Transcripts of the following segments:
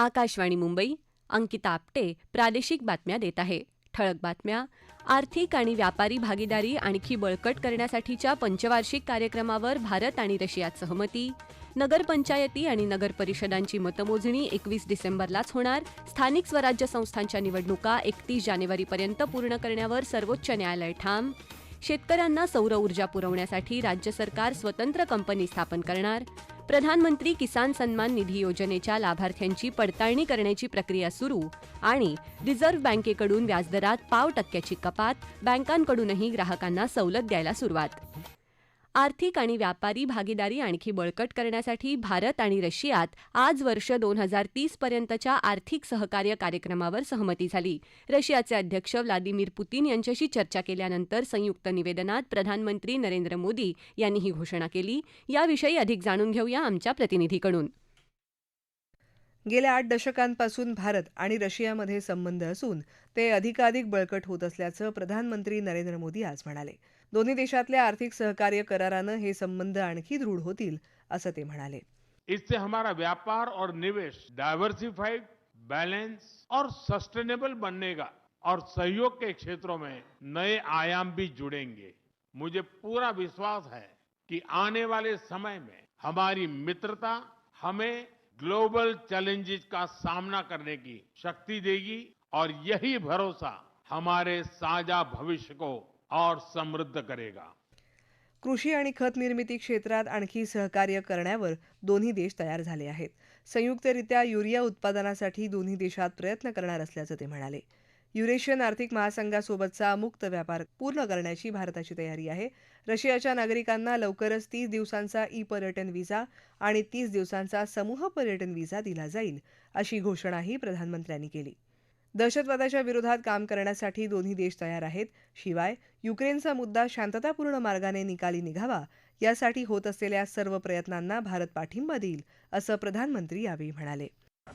आकाशवाणी मुंबई अंकिता आपटे प्रादेशिक बातम्या देत आहे. ठळक बातम्या आर्थिक आणि व्यापारी भागीदारी आणखी बळकट करण्यासाठीच्या पंचवार्षिक कार्यक्रमावर भारत आणि रशियात सहमती नगरपंचायती आणि नगरपरिषदांची मतमोजणी एकवीस डिसेंबरलाच होणार स्थानिक स्वराज्य संस्थांच्या निवडणुका एकतीस जानेवारीपर्यंत पूर्ण करण्यावर सर्वोच्च न्यायालय ठाम शेतकऱ्यांना सौर ऊर्जा पुरवण्यासाठी राज्य सरकार स्वतंत्र कंपनी स्थापन करणार प्रधानमंत्री किसान सन्मान निधी योजनेच्या लाभार्थ्यांची पडताळणी करण्याची प्रक्रिया सुरू आणि रिझर्व्ह बँकेकडून व्याजदरात पाव टक्क्याची कपात बँकांकडूनही ग्राहकांना सवलत द्यायला सुरुवात. आर्थिक आणि व्यापारी भागीदारी आणखी बळकट करण्यासाठी भारत आणि रशियात आज वर्ष दोन हजार तीस पर्यंतच्या आर्थिक सहकार्य कार्यक्रमावर सहमती झाली. रशियाचे अध्यक्ष व्लादिमीर पुतीन यांच्याशी चर्चा केल्यानंतर संयुक्त निवेदनात प्रधानमंत्री नरेंद्र मोदी यांनी ही घोषणा केली. याविषयी अधिक जाणून घेऊया आमच्या प्रतिनिधीकडून. गेल्या आठ दशकांपासून भारत आणि रशियामध्ये संबंध असून ते अधिकाधिक बळकट होत असल्याचं प्रधानमंत्री नरेंद्र मोदी आज म्हणाले. दोन्ही देशातल्या आर्थिक सहकार्य करारानं हे संबंध आणखी दृढ होतील, असं ते म्हणाले. इससे हमारा व्यापार और निवेश डाइवर्सिफाइड बैलेंस और सस्टेनेबल बनने का और सहयोग के क्षेत्रों में नए आयाम भी जुड़ेंगे। मुझे पूरा विश्वास है कि आने वाले समय में हमारी मित्रता हमें ग्लोबल चैलेंजेस का सामना करने की शक्ति देगी और यही भरोसा हमारे साझा भविष्य को और समृद्ध करेगा। कृषी आणि खत निर्मिती क्षेत्रात आणखी सहकार्य करण्यावर दोन्ही देश तयार झाले आहेत. संयुक्तरित्या युरिया उत्पादनासाठी दोन्ही देशात प्रयत्न करणार असल्याचं ते म्हणाले. युरेशियन आर्थिक महासंघासोबतचा मुक्त व्यापार पूर्ण करण्याची भारताची तयारी आहे. रशियाच्या नागरिकांना लवकरच तीस दिवसांचा ई पर्यटन व्हिसा आणि तीस दिवसांचा समूह पर्यटन व्हिसा दिला जाईल अशी घोषणाही प्रधानमंत्र्यांनी केली. दहशतवादाच्या विरोधात काम करण्यासाठी दोन्ही देश तयार आहेत. शिवाय युक्रेनचा मुद्दा शांततापूर्ण मार्गाने निकाली निघावा यासाठी होत असलेल्या सर्व प्रयत्नांना भारत पाठिंबा देईल असं प्रधानमंत्री यावेळी म्हणाले.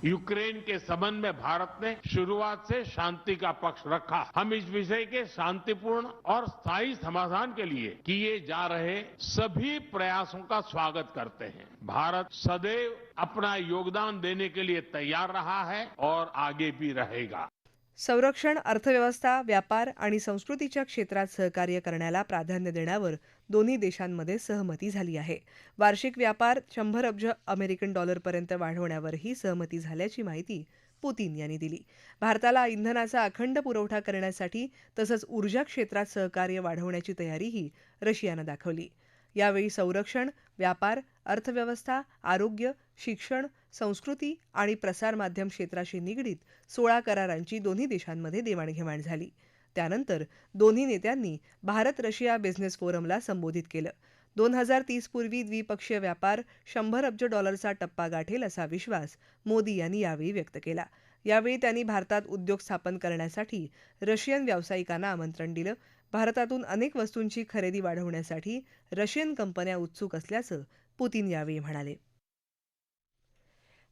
यूक्रेन के संबंध में भारत ने शुरुआत से शांति का पक्ष रखा। हम इस विषय के शांतिपूर्ण और स्थायी समाधान के लिए किए जा रहे सभी प्रयासों का स्वागत करते हैं। भारत सदैव अपना योगदान देने के लिए तैयार रहा है और आगे भी रहेगा। संरक्षण अर्थव्यवस्था व्यापार आणि संस्कृतीच्या क्षेत्रात सहकार्य करण्याला प्राधान्य देण्यावर दोन्ही देशांमध्ये सहमती झाली आहे. वार्षिक व्यापार शंभर अब्ज अमेरिकन डॉलरपर्यंत वाढवण्यावरही सहमती झाल्याची माहिती पुतीन यांनी दिली. भारताला इंधनाचा अखंड पुरवठा करण्यासाठी तसंच ऊर्जा क्षेत्रात सहकार्य वाढवण्याची तयारीही रशियानं दाखवली. यावेळी संरक्षण व्यापार अर्थव्यवस्था आरोग्य शिक्षण संस्कृती आणि प्रसारमाध्यम क्षेत्राशी निगडीत सोळा करारांची दोन्ही देशांमध्ये देवाणघेवाण झाली. त्यानंतर दोन्ही नेत्यांनी भारत रशिया बिझनेस फोरमला संबोधित केलं. दोन हजार तीस पूर्वी द्विपक्षीय व्यापार शंभर अब्ज डॉलरचा टप्पा गाठेल असा विश्वास मोदी यांनी यावेळी व्यक्त केला. यावेळी त्यांनी भारतात उद्योग स्थापन करण्यासाठी रशियन व्यावसायिकांना आमंत्रण दिलं. भारतातून अनेक वस्तूंची खरेदी वाढवण्यासाठी रशियन कंपन्या उत्सुक असल्याचं पुतीन यावेळी म्हणाले.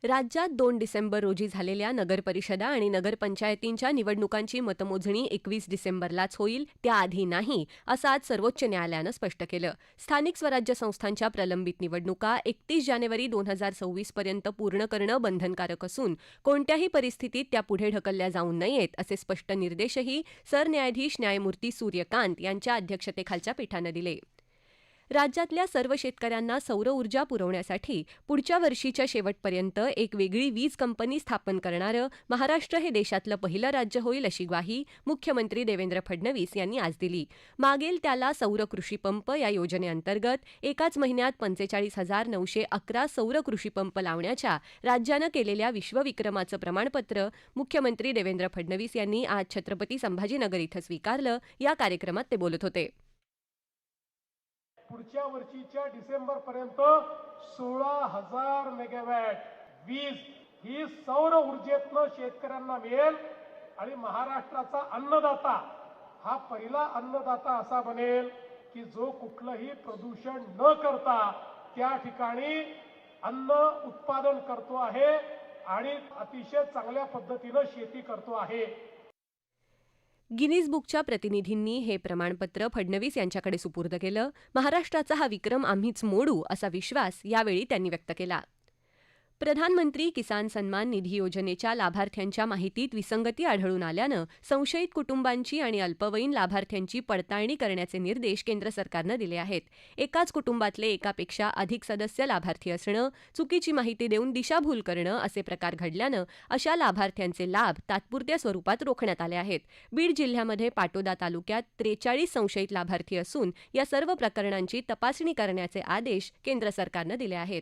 राज्यात दोन डिसेंबर रोजी झालेल्या नगरपरिषदा आणि नगरपंचायतींच्या निवडणुकांची मतमोजणी एकवीस डिसेंबरलाच होईल त्याआधी नाही असं आज सर्वोच्च न्यायालयानं स्पष्ट केलं. स्थानिक स्वराज्य संस्थांच्या प्रलंबित निवडणुका एकतीस जानेवारी दोन हजार सव्वीस पर्यंत पूर्ण करणं बंधनकारक असून कोणत्याही परिस्थितीत त्या पुढे ढकलल्या जाऊ नयेत असे स्पष्ट निर्देशही सरन्यायाधीश न्यायमूर्ती सूर्यकांत यांच्या अध्यक्षतेखालच्या पीठानं दिले. राज्यातल्या सर्व शेतकऱ्यांना सौर ऊर्जा पुरवण्यासाठी पुढच्या वर्षीच्या शेवटपर्यंत एक वेगळी वीज कंपनी स्थापन करणारं महाराष्ट्र हे देशातलं पहिलं राज्य होईल अशी ग्वाही मुख्यमंत्री देवेंद्र फडणवीस यांनी आज दिली. मागेल त्याला सौर कृषी पंप या योजनेअंतर्गत एकाच महिन्यात पंचेचाळीस हजार नऊशे अकरा सौर कृषी पंप लावण्याच्या राज्यानं केलेल्या विश्वविक्रमाचं प्रमाणपत्र मुख्यमंत्री देवेंद्र फडणवीस यांनी आज छत्रपती संभाजीनगर इथं स्वीकारलं. या कार्यक्रमात ते बोलत होते. पुढच्या वर्षीच्या डिसेंबर पर्यंत सोळा हजार मेगावॅट वीज ही सौर ऊर्जेतनं शेतकऱ्यांना मिळेल आणि महाराष्ट्राचा अन्नदाता हा पहिला अन्नदाता असा बनेल की जो कुठलंही प्रदूषण न करता त्या ठिकाणी अन्न उत्पादन करतो आहे आणि अतिशय चांगल्या पद्धतीनं शेती करतो आहे. गिनीज बुकच्या प्रतिनिधींनी हे प्रमाणपत्र फडणवीस यांच्याकडे सुपूर्द केलं. महाराष्ट्राचा हा विक्रम आम्हीच मोडू असा विश्वास यावेळी त्यांनी व्यक्त केला. प्रधानमंत्री किसान सन्मान निधी योजनेच्या लाभार्थ्यांच्या माहितीत विसंगती आढळून आल्यानं संशयित कुटुंबांची आणि अल्पवयीन लाभार्थ्यांची पडताळणी करण्याचे निर्देश केंद्र सरकारनं दिले आहेत. एकाच कुटुंबातले एकापेक्षा अधिक सदस्य लाभार्थी असणं चुकीची माहिती देऊन दिशाभूल करणं असे प्रकार घडल्यानं अशा लाभार्थ्यांचे लाभ तात्पुरत्या स्वरूपात रोखण्यात आले आहेत. बीड जिल्ह्यामध्ये पाटोदा तालुक्यात त्रेचाळीस संशयित लाभार्थी असून या सर्व प्रकरणांची तपासणी करण्याचे आदेश केंद्र सरकारनं दिले आहेत.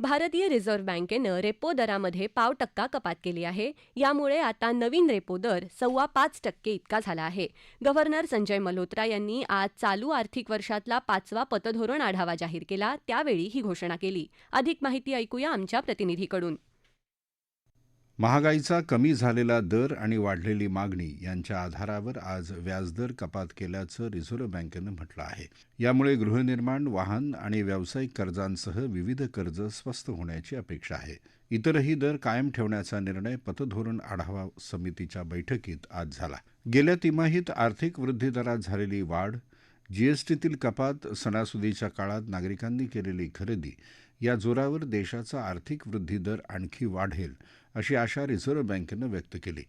भारतीय रिझर्व्ह बँकेनं रेपो दरामध्ये पाव टक्का कपात केली आहे. यामुळे आता नवीन रेपो दर सव्वा पाच टक्के इतका झाला आहे. गव्हर्नर संजय मल्होत्रा यांनी आज चालू आर्थिक वर्षातला पाचवा पतधोरण आढावा जाहीर केला. त्यावेळी ही घोषणा केली. अधिक माहिती ऐकूया आमच्या प्रतिनिधीकडून. महागाईचा कमी झालेला दर आणि वाढलेली मागणी यांच्या आधारावर आज व्याजदर कपात केल्याचं रिझर्व्ह बँकेनं म्हटलं आहे. यामुळे गृहनिर्माण वाहन आणि व्यावसायिक कर्जांसह विविध कर्ज स्वस्त होण्याची अपेक्षा आहे. इतरही दर कायम ठेवण्याचा निर्णय पतधोरण आढावा समितीच्या बैठकीत आज झाला. गेल्या तिमाहीत आर्थिक वृद्धी दरात झालेली वाढ जीएसटीतील कपात सणासुदीच्या काळात नागरिकांनी केलेली खरेदी या जोरावर देशाचा आर्थिक वृद्धी दर आणखी वाढेल अशी आशा रिझर्व्ह बँकेनं व्यक्त केली.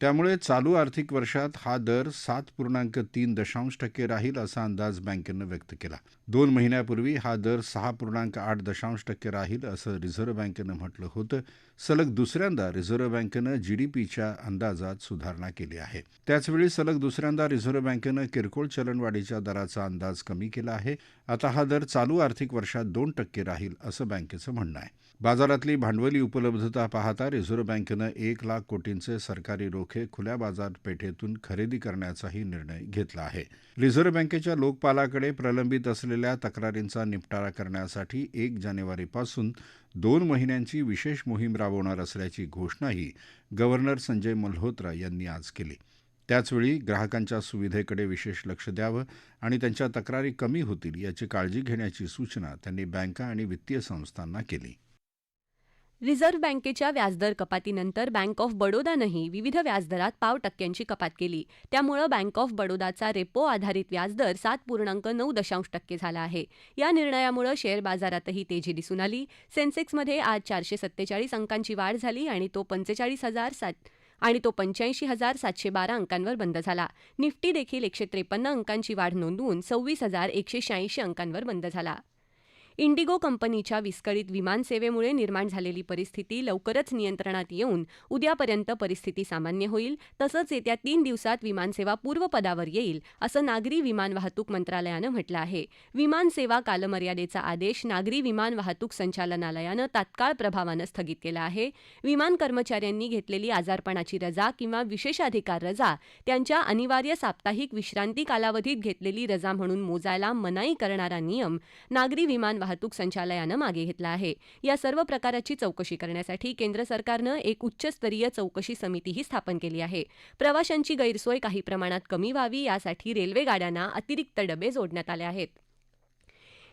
त्यामुळे चालू आर्थिक वर्षात हा दर सात पूर्णांक तीन दशांश टक्के राहील असा अंदाज बँकेनं व्यक्त केला. दोन महिन्यापूर्वी हा दर सहा पूर्णांक आठ दशांश टक्के राहील असं रिझर्व्ह बँकेनं म्हटलं होतं. सलग दुसऱ्यांदा रिझर्व्ह बँकेनं जीडीपीच्या अंदाजात सुधारणा केली आहे. त्याचवेळी सलग दुसऱ्यांदा रिझर्व्ह बँकेनं किरकोळ चलनवाढीच्या दराचा अंदाज कमी केला आहे. आता हा दर चालू आर्थिक वर्षात दोन टक्के राहील असं बँकेचं म्हणणं आहे. बाजारातली भांडवली उपलब्धता पाहता रिझर्व्ह बँकेनं एक लाख कोटींचे सरकारी रोख खुल्या बाजारपेठेतून खरेदी करण्याचाही निर्णय घेतला आहे. रिझर्व्ह बँकेच्या लोकपालाकडे प्रलंबित असलेल्या तक्रारींचा निपटारा करण्यासाठी एक जानेवारीपासून दोन महिन्यांची विशेष मोहीम राबवणार असल्याची घोषणाही गव्हर्नर संजय मल्होत्रा यांनी आज केली. त्याचवेळी ग्राहकांच्या सुविधेकडे विशेष लक्ष द्यावं आणि त्यांच्या तक्रारी कमी होतील याची काळजी घेण्याची सूचना त्यांनी बँका आणि वित्तीय संस्थांना केली. रिझर्व्ह बँकेच्या व्याजदर कपातीनंतर बँक ऑफ बडोदानंही विविध व्याजदरात पाव टक्क्यांची कपात केली. त्यामुळं बँक ऑफ बडोदाचा रेपो आधारित व्याजदर सात पूर्णांक नऊ दशांश टक्के झाला आहे. या निर्णयामुळं शेअर बाजारातही तेजी दिसून आली. सेन्सेक्समध्ये आज चारशे सत्तेचाळीस अंकांची वाढ झाली आणि तो पंचेचाळीस हजार सात आणि तो पंच्याऐंशी हजार सातशे बारा अंकांवर बंद झाला. निफ्टी देखील एकशे त्रेपन्न अंकांची वाढ नोंदवून सव्वीस हजार एकशे शहाऐंशी अंकांवर बंद झाला. इंडिगो कंपनीच्या विस्कळीत विमानसेवेमुळे निर्माण झालेली परिस्थिती लवकरच नियंत्रणात येऊन उद्यापर्यंत परिस्थिती सामान्य होईल. तसंच येत्या तीन दिवसात विमानसेवा पूर्वपदावर येईल असं नागरी विमान वाहतूक मंत्रालयानं म्हटलं आहे. विमानसेवा कालमर्यादेचा आदेश नागरी विमान वाहतूक संचालनालयानं तात्काळ प्रभावानं स्थगित केला आहे. विमान कर्मचाऱ्यांनी घेतलेली आजारपणाची रजा किंवा विशेषाधिकार रजा त्यांच्या अनिवार्य साप्ताहिक विश्रांती कालावधीत घेतलेली रजा म्हणून मोजायला मनाई करणारा नियम नागरी विमान वाहतूक संचालयानं मागे घेतला आहे. या सर्व प्रकाराची चौकशी करण्यासाठी केंद्र सरकारनं एक उच्चस्तरीय चौकशी समितीही स्थापन केली आहे. प्रवाशांची गैरसोय काही प्रमाणात कमी व्हावी यासाठी रेल्वे गाड्यांना अतिरिक्त डबे जोडण्यात आले आहेत.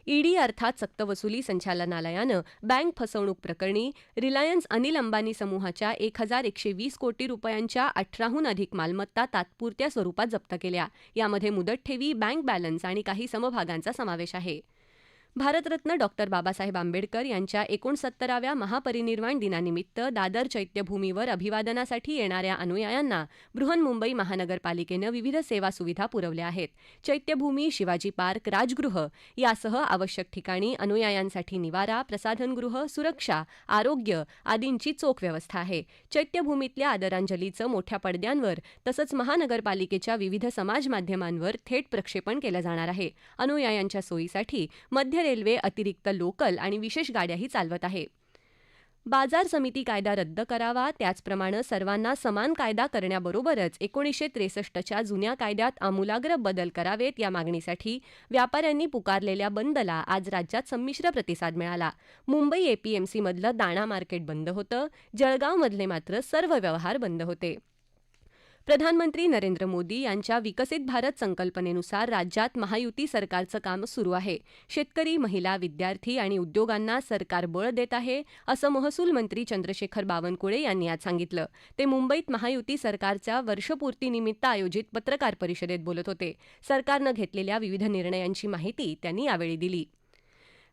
ईडी अर्थात सक्तवसुली संचालनालयानं बँक फसवणूक प्रकरणी रिलायन्स अनिल अंबानी समूहाच्या एक हजार एकशे वीस कोटी रुपयांच्या अठराहून अधिक मालमत्ता तात्पुरत्या स्वरूपात जप्त केल्या. यामध्ये मुदत ठेवी बँक बॅलन्स आणि काही समभागांचा समावेश आहे. भारतरत्न डॉक्टर बाबासाहेब आंबेडकर यांच्या एकोणसत्तराव्या महापरिनिर्वाण दिनानिमित्त दादर चैत्यभूमीवर अभिवादनासाठी येणाऱ्या अनुयायांना बृहन्मुंबई महानगरपालिकेनं विविध सेवा सुविधा पुरवल्या आहेत. चैत्यभूमी शिवाजी पार्क राजगृह यासह आवश्यक ठिकाणी अनुयायांसाठी निवारा प्रसाधनगृह सुरक्षा आरोग्य आदींची चोख व्यवस्था आहे. चैत्यभूमीतल्या आदरांजलीचं मोठ्या पडद्यांवर तसंच महानगरपालिकेच्या विविध समाज माध्यमांवर थेट प्रक्षेपण केलं जाणार आहे. अनुयायांच्या सोयीसाठी मध्य रेल्वे अतिरिक्त लोकल आणि विशेष गाड्याही चालवत आहे. बाजार समिती कायदा रद्द करावा त्याचप्रमाणे सर्वांना समान कायदा करण्याबरोबरच एकोणीसशे त्रेसष्टच्या जुन्या कायद्यात आमूलाग्र बदल करावेत या मागणीसाठी व्यापाऱ्यांनी पुकारलेल्या बंदला आज राज्यात संमिश्र प्रतिसाद मिळाला. मुंबई एपीएमसीमधलं दाणा मार्केट बंद होतं जळगावमधले मात्र सर्व व्यवहार बंद होते. प्रधानमंत्री नरेंद्र मोदी यांच्या विकसित भारत संकल्पनेनुसार राज्यात महायुती सरकारचं काम सुरू आहे. शेतकरी महिला विद्यार्थी आणि उद्योगांना सरकार बळ देत आहे असं महसूल मंत्री चंद्रशेखर बावनकुळे यांनी आज सांगितलं. ते मुंबईत महायुती सरकारच्या वर्षपूर्तीनिमित्त आयोजित पत्रकार परिषदेत बोलत होते. सरकारनं घेतलेल्या विविध निर्णयांची माहिती त्यांनी यावेळी दिली.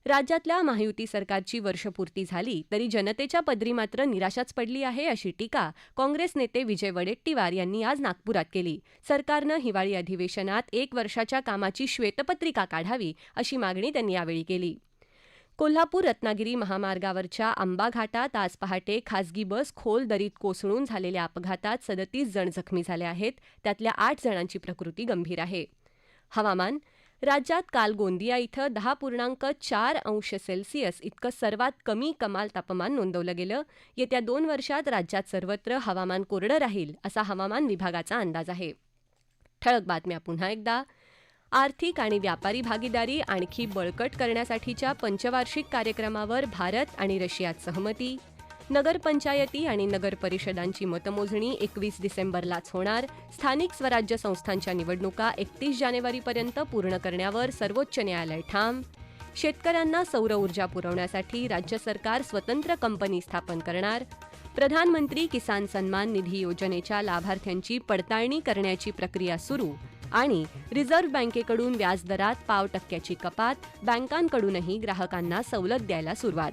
राज्यातल्या महायुती सरकारची वर्षपूर्ती झाली तरी जनतेच्या पदरी मात्र निराशाच पडली आहे अशी टीका काँग्रेस नेते विजय वडेट्टीवार यांनी आज नागपुरात केली. सरकारनं हिवाळी अधिवेशनात एक वर्षाच्या कामाची श्वेतपत्रिका काढावी अशी मागणी त्यांनी यावेळी केली. कोल्हापूर रत्नागिरी महामार्गावरच्या आंबा घाटात आज पहाटे खासगी बस खोल दरीत कोसळून झालेल्या अपघातात सदतीस जण जखमी झाले आहेत. त्यातल्या आठ जणांची प्रकृती गंभीर आहे. हवामान राज्यात काल गोंदिया इथं दहा पूर्णांक चार अंश सेल्सिअस इतकं सर्वात कमी कमाल तापमान नोंदवलं गेलं. येत्या दोन वर्षात राज्यात सर्वत्र हवामान कोरडं राहील असा हवामान विभागाचा अंदाज आहे. ठळक बातम्या पुन्हा एकदा. आर्थिक आणि व्यापारी भागीदारी आणखी बळकट करण्यासाठीच्या पंचवार्षिक कार्यक्रमावर भारत आणि रशियात सहमती नगरपंचायती आणि नगरपरिषदांची मतमोजणी एकवीस डिसेंबरलाच होणार. स्थानिक स्वराज्य संस्थांच्या निवडणुका एकतीस जानेवारीपर्यंत पूर्ण करण्यावर सर्वोच्च न्यायालय ठाम. शेतकऱ्यांना सौर ऊर्जा पुरवण्यासाठी राज्य सरकार स्वतंत्र कंपनी स्थापन करणार. प्रधानमंत्री किसान सन्मान निधी योजनेच्या लाभार्थ्यांची पडताळणी करण्याची प्रक्रिया सुरू आणि रिझर्व्ह बँकेकडून व्याजदरात पाव टक्क्याची कपात बँकांकडूनही ग्राहकांना सवलत द्यायला सुरुवात.